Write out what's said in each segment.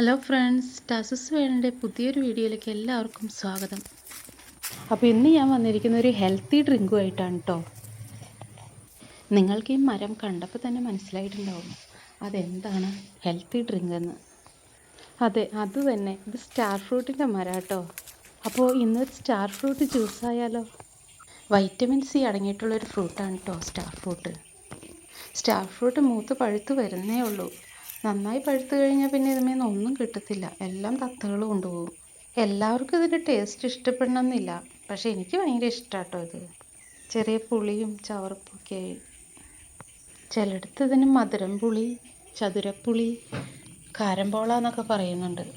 Hello friends tarsus വേണിന്റെ പുതിയൊരു വീഡിയോയിലേക്ക് എല്ലാവർക്കും സ്വാഗതം. അപ്പോൾ ഇന്ന് ഞാൻ വന്നിരിക്കുന്ന ഒരു ഹെൽത്തി ഡ്രിങ്കുമായിട്ടാണ് കേട്ടോ നിങ്ങൾക്ക് ഈ മരം കണ്ടപ്പോൾ തന്നെ മനസ്സിലായിട്ടുണ്ടാവും. അതെന്താണ് ഹെൽത്തി ഡ്രിങ്ക് എന്ന്. അതെ അത് തന്നെ. ഇത് സ്റ്റാർ ഫ്രൂട്ടിന്റെ മരം കേട്ടോ അപ്പോൾ ഇന്ന് സ്റ്റാർ ഫ്രൂട്ട് ജ്യൂസ് ആയാലോ? വൈറ്റമിൻ സി അടങ്ങിയിട്ടുള്ളൊരു ഫ്രൂട്ടാണ് കേട്ടോ സ്റ്റാർ ഫ്രൂട്ട് സ്റ്റാർ ഫ്രൂട്ട് മൂത്ത് പഴുത്ത് വരുന്നേ ഉള്ളൂ. നന്നായി പഴുത്തു കഴിഞ്ഞാൽ പിന്നെ ഇതിന്മേൽ ഒന്നും കിട്ടത്തില്ല. എല്ലാം തത്തകൾ കൊണ്ടുപോകും. എല്ലാവർക്കും ഇതിന്റെ ടേസ്റ്റ് ഇഷ്ടപ്പെടണമെന്നില്ല. പക്ഷേ എനിക്ക് ഭയങ്കര ഇഷ്ടമാട്ടോ ഇത്. ചെറിയ പുളിയും ചവർപ്പൊക്കെ ആയി. ചിലയിടത്ത് ഇതിന് മധുരം പുളി ചതുരപ്പുളി കാരമ്പോള എന്നൊക്കെ പറയുന്നുണ്ട്.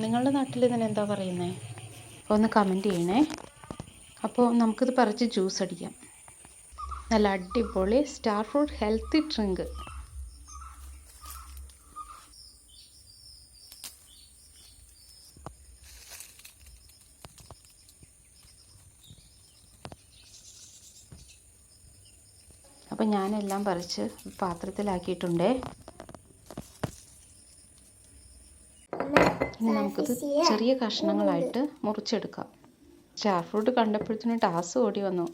നിങ്ങളുടെ നാട്ടിൽ ഇതിനെന്താ പറയുന്നത് ഒന്ന് കമന്റ് ചെയ്യണേ. അപ്പോൾ നമുക്കിത് പറിച്ച് ജ്യൂസ് അടിക്കാം. നല്ല അടിപൊളി സ്റ്റാർ ഫ്രൂട്ട് ഹെൽത്തി ഡ്രിങ്ക് അപ്പം ഞാനെല്ലാം പറിച്ച് പാത്രത്തിലാക്കിയിട്ടുണ്ട്. ഇനി നമുക്കിത് ചെറിയ കഷ്ണങ്ങളായിട്ട് മുറിച്ചെടുക്കാം. സ്റ്റാർ ഫ്രൂട്ട് കണ്ടപ്പോഴത്തേനും ടാസ് ഓടി വന്നു.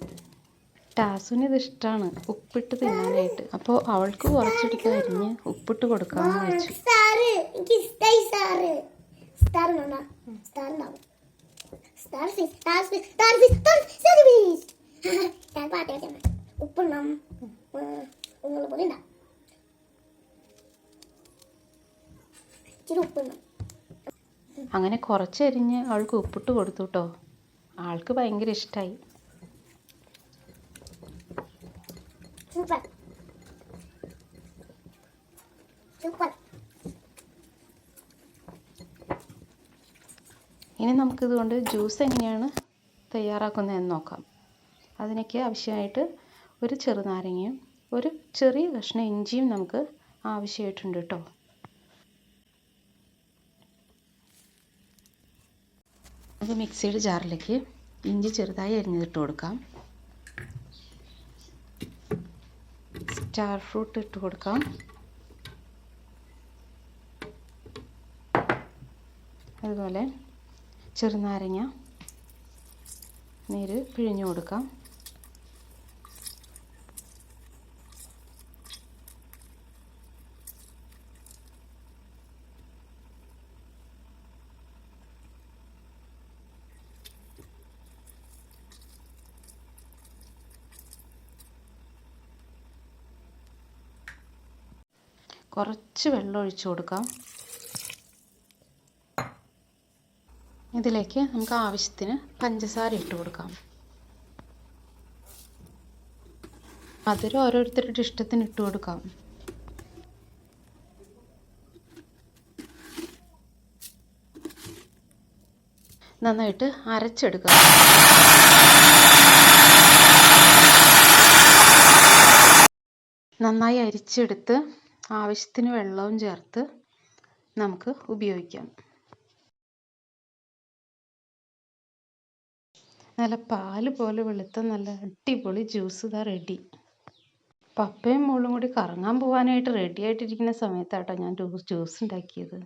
ടാസുവിന് ഇത് ഇഷ്ടമാണ് ഉപ്പിട്ട് തിന്നാനായിട്ട്. അപ്പോൾ അവൾക്ക് കുറച്ചെടുത്ത് അരിഞ്ഞ് ഉപ്പിട്ട് കൊടുക്കാമെന്ന് വെച്ചു ഉപ്പിടണം നിങ്ങൾ പൊടി ഉണ്ടാവും ഇച്ചിരി അങ്ങനെ കുറച്ചരിഞ്ഞ് അവൾക്ക് ഉപ്പിട്ട് കൊടുത്തു കേട്ടോ ആൾക്ക് ഭയങ്കര ഇഷ്ടമായി സൂപ്പർ. സൂപ്പർ. ഇനി നമുക്കിതുകൊണ്ട് ജ്യൂസ് എങ്ങനെയാണ് തയ്യാറാക്കുന്നതെന്ന് നോക്കാം. അതിനൊക്കെ ആവശ്യമായിട്ട് ഒരു ചെറുനാരങ്ങയും ഒരു ചെറിയ കഷ്ണം ഇഞ്ചിയും നമുക്ക് ആവശ്യമായിട്ടുണ്ട് കേട്ടോ. നമുക്ക് മിക്സിയുടെ ജാറിലേക്ക് ഇഞ്ചി ചെറുതായി അരിഞ്ഞിട്ട് കൊടുക്കാം. സ്റ്റാർ ഫ്രൂട്ട് ഇട്ട് കൊടുക്കാം. അതുപോലെ ചെറുനാരങ്ങ നീര് പിഴിഞ്ഞു കൊടുക്കാം. കുറച്ച് വെള്ളം ഒഴിച്ചു കൊടുക്കാം. ഇതിലേക്ക് നമുക്ക് ആവശ്യത്തിന് പഞ്ചസാര ഇട്ട് കൊടുക്കാം. മധുരം ഓരോരുത്തരുടെ ഇഷ്ടത്തിന് ഇട്ട് കൊടുക്കാം. നന്നായിട്ട് അരച്ചെടുക്കാം. നന്നായി അരിച്ചെടുത്ത് ആവശ്യത്തിന് വെള്ളവും ചേർത്ത് നമുക്ക് ഉപയോഗിക്കാം. നല്ല പാൽ പോലെ വെളുത്ത നല്ല അടിപൊളി ജ്യൂസ് ഇതാ റെഡി പപ്പയും മോളും കൂടി കറങ്ങാൻ പോകാനായിട്ട് റെഡി ആയിട്ടിരിക്കുന്ന സമയത്താട്ടോ ഞാൻ ജ്യൂസ് ഉണ്ടാക്കിയത്.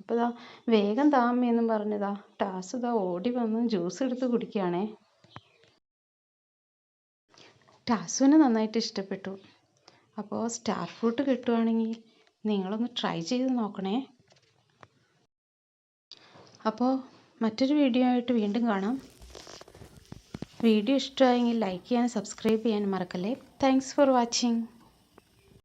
അപ്പോൾ ഇതാ വേഗം താമ്മയെന്നും പറഞ്ഞതാ ടാസ് ഇതാ ഓടി വന്ന് ജ്യൂസ് എടുത്ത് കുടിക്കുകയാണേ. ടാസുവിന് നന്നായിട്ട് ഇഷ്ടപ്പെട്ടു. അപ്പോൾ സ്റ്റാർ ഫ്രൂട്ട് കിട്ടുവാണെങ്കിൽ നിങ്ങളൊന്ന് ട്രൈ ചെയ്ത് നോക്കണേ. അപ്പോൾ മറ്റൊരു വീഡിയോ ആയിട്ട് വീണ്ടും കാണാം. വീഡിയോ ഇഷ്ടമായെങ്കിൽ ലൈക്ക് ചെയ്യാനും സബ്സ്ക്രൈബ് ചെയ്യാനും മറക്കല്ലേ. Thanks for watching